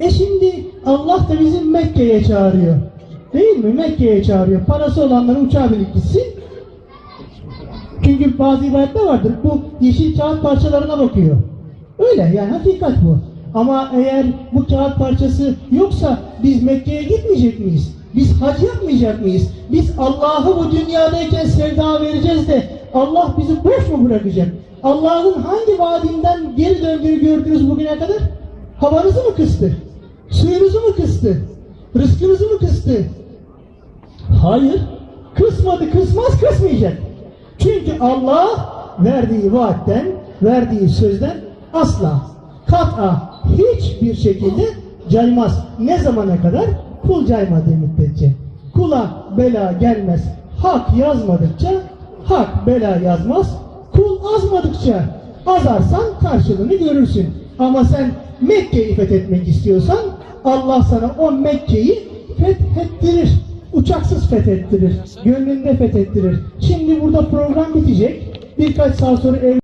E şimdi Allah da bizi Mekke'ye çağırıyor. Değil mi? Mekke'ye çağırıyor. Parası olanların uçağa binip gitsin. Çünkü bazı ibadetler vardır. Bu yeşil kağıt parçalarına bakıyor. Öyle yani hakikat bu. Ama eğer bu kağıt parçası yoksa biz Mekke'ye gitmeyecek miyiz? Biz hac yapmayacak mıyız? Biz Allah'ı bu dünyadayken sevda vereceğiz de Allah bizi boş mu bırakacak? Allah'ın hangi vaadinden geri döndüğünü gördünüz bugüne kadar? Havanızı mı kıstı? Suyunuzu mu kıstı? Rızkınızı mı kıstı? Hayır. Kısmadı, kısmaz, kısmayacak. Çünkü Allah verdiği vaatten, verdiği sözden asla, kat'a hiçbir şekilde caymaz. Ne zamana kadar? Kul caymadığı müddetçe. Kula bela gelmez. Hak yazmadıkça hak bela yazmaz. Kul azmadıkça azarsan karşılığını görürsün. Ama sen Mekke'yi fethetmek istiyorsan Allah sana o Mekke'yi fethettirir. Uçaksız fethettirir. Gönlünde fethettirir. Şimdi burada program bitecek. Birkaç saat sonra ev